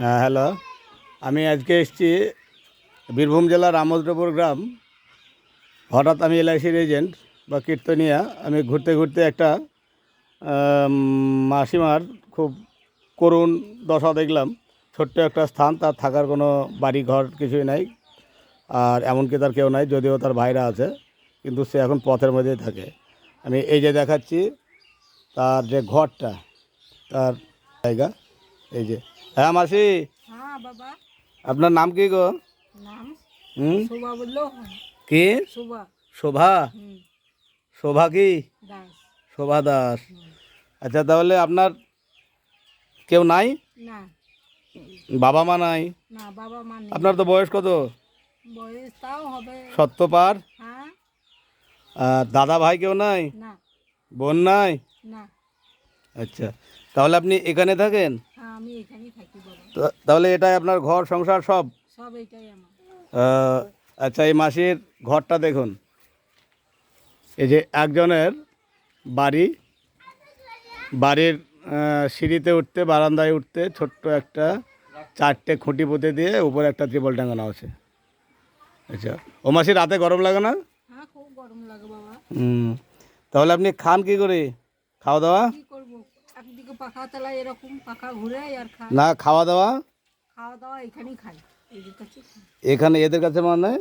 হ্যাঁ হ্যালো। আমি আজকে এসেছি বীরভূম জেলার রামদ্রপুর গ্রাম। হঠাৎ আমি এলআইসির এজেন্ট বা কীর্তনিয়া, আমি ঘুরতে ঘুরতে একটা মাসিমার খুব করুণ দশা দেখলাম। ছোট্ট একটা স্থান, তার থাকার কোনো বাড়ি ঘর কিছুই নাই। আর এমনকি তার কেউ নাই, যদিও তার ভাইরা আছে, কিন্তু সে এখন পথের মধ্যেই থাকে। আমি এই যে দেখাচ্ছি, তার যে ঘরটা, তার জায়গা, এই যে। হ্যাঁ মাসি। হ্যাঁ বাবা। আপনার নাম কি গো? নাম হুম? শোভা বললেও হয় কি? শোভা। শোভা? শোভা কি? দাস। শোভা দাস। আচ্ছা তাহলে আপনার কেউ নাই? না। বাবা মা নাই? না বাবা মা নেই। আপনার তো বয়স কত? বয়স তাও হবে। সত্য পার? হ্যাঁ। আর দাদা ভাই কেউ নাই? না। বোন নাই? না। আচ্ছা তাহলে আপনি এখানে থাকেন? হ্যাঁ আমি তো- তাহলে এটাই আপনার ঘর সংসার সব? সব এটাই আমার। আচ্ছা এই মাসির ঘরটা দেখুন। এই যে একজনের বাড়ি বাড়ির সিঁড়িতে উঠতে বারান্দায় উঠতে ছোট্ট একটা চারটে খুঁটি পুঁতে দিয়ে উপরে একটা ত্রিপল টাঙানো আছে। আচ্ছা ও মাসি রাতে গরম লাগে না? হ্যাঁ হুম তাহলে আপনি খান কি করে? খাওয়া দাওয়া? পাখা চালাই এরকম পাখা ঘুরে আর খাই না খাওয়া দাওয়া? খাওয়া দাওয়া এখানেই খাই এই কাছে এখানে এদের কাছে মানে?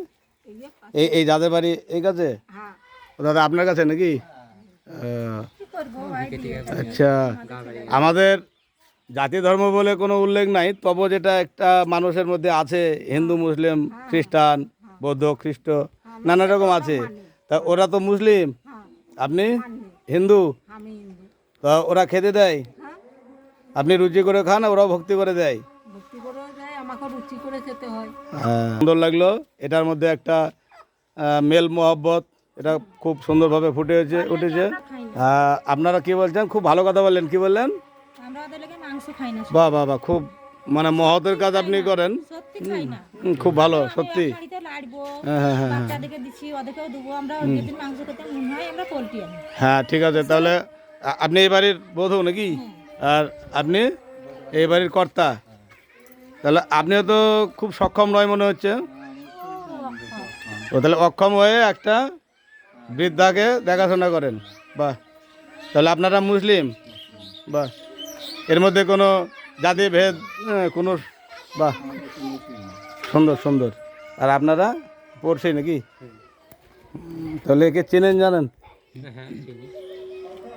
এই এই যাদের বাড়ি এই কাছে? হ্যাঁ। দাদা আপনার কাছে নাকি? আচ্ছা। আমাদের জাতি ধর্ম বলে কোনো উল্লেখ নাই তবু যেটা একটা মানুষের মধ্যে আছে হিন্দু মুসলিম খ্রিস্টান বৌদ্ধ খ্রিস্ট নানা রকম আছে। তা ওরা তো মুসলিম? হ্যাঁ। আপনি? হিন্দু? তা ওরা খেতে দেয়? হ্যাঁ আপনি রুচি করে খান ওরাও ভক্তি করে দেয়। ভক্তি করে যায় আমাকে রুচি করে খেতে হয়। সুন্দর লাগল। এটার মধ্যে একটা মেল মোহব্বত এটা খুব সুন্দরভাবে ফুটে উঠেছে। উঠেছে আপনারা কি বলছেন? খুব ভালো কথা বললেন কি বললেন? বাহ বাহ বাহ খুব মানে মহতের কাজ আপনি করেন। খুব ভালো সত্যি। হ্যাঁ হ্যাঁ হ্যাঁ মনে হয় হ্যাঁ ঠিক আছে তাহলে আপনি এই বাড়ির বধূ নাকি? আর আপনি এই বাড়ির কর্তা। তাহলে আপনিও তো খুব সক্ষম নয় মনে হচ্ছে। ও তাহলে অক্ষম হয়ে একটা বৃদ্ধাকে দেখাশোনা করেন। বাহ। তাহলে আপনারা মুসলিম। বাহ। এর মধ্যে কোনো জাতি ভেদ হ্যাঁ, কোনো বাহ। সুন্দর সুন্দর। আর আপনারা পড়ছে নাকি? তাহলে একে চেনেন জানেন। হ্যাঁ চিনি।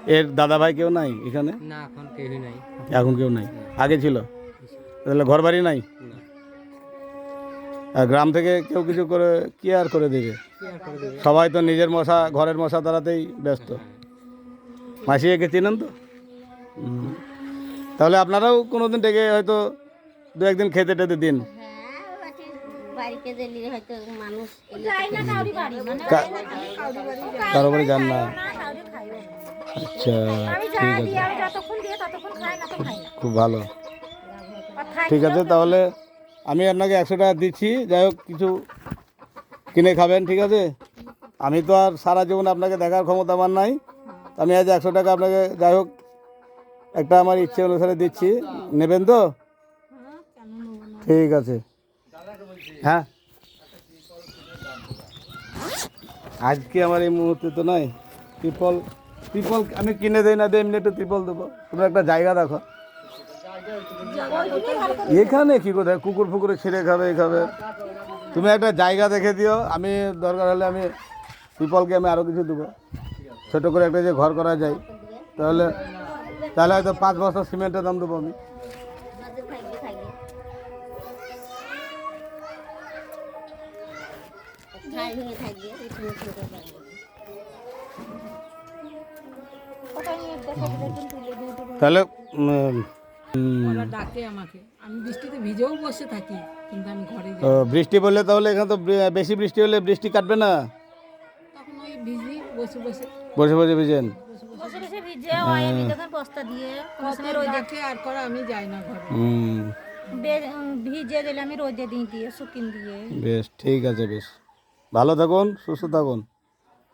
এর দাদা ভাই কেউ নাই এখানে? না এখন কেউই নাই। এখন কেউ নাই? আগে ছিল? তাহলে ঘর বাড়ি নাই আর গ্রাম থেকে কেউ কিছু করে কি আর করে দেবে। সবাই তো নিজের মশা ঘরের মশা তাড়াতেই ব্যস্ত। মাসি একে চিনেন তো? তাহলে আপনারাও কোনোদিন ডেকে হয়তো দু একদিন খেতে টেতে দিন। বাড়িতে দিলে হয়তো মানুষ কা- কারও বাড়ি যান না। আচ্ছা ঠিক আছে। খুব ভালো। ঠিক আছে তাহলে আমি আপনাকে একশো টাকা দিচ্ছি। যাই হোক কিছু কিনে খাবেন ঠিক আছে? আমি তো আর সারা জীবন আপনাকে দেখার ক্ষমতা আমার নাই। তো আমি আজ একশো টাকা আপনাকে যাই হোক একটা আমার ইচ্ছে অনুসারে দিচ্ছি। নেবেন তো? ঠিক আছে। হ্যাঁ। আজকে আমার এই মুহূর্তে তো নয় ত্রিপল ত্রিপল আমি কিনে দেই না দেই এমনি একটু ত্রিপল দেবো তুমি একটা জায়গা দেখো এখানে কি কোথায় কুকুর ফুকুরে ছিঁড়ে খাবে এ খাবে তুমি একটা জায়গা দেখে দিও আমি দরকার হলে আমি ত্রিপলকে আমি আরও কিছু দেবো ছোটো করে একটা যে ঘর করা যায় তাহলে তাহলে হয়তো পাঁচ বছর সিমেন্টের দাম দেবো আমি থাকবে থাকবে ঝাড় ভেঙে থাকবে এখানে ছোট থাকবে তাহলে উম, উম, ওরা ডাকে আমাকে। আমি বৃষ্টিতে ভিজেও বসে থাকি কিন্তু আমি ঘরে বৃষ্টি পড়লে তাহলে এখানে তো বেশি বৃষ্টি হলে বৃষ্টি কাটবে না? তখন ওই ভিজি বসে বসে। বসে বসে ভিজেন? বসে বসে ভিজে আমি বস্তা দিয়ে। কোনো সময় ডাকে আর করে আমি যাই না ঘরে। হুম। ভিজে দিলে আমি রোদে দিই দিয়ে শুকিন দিয়ে। বেশ ঠিক আছে বেশ। ভালো থাকুন সুস্থ থাকুন।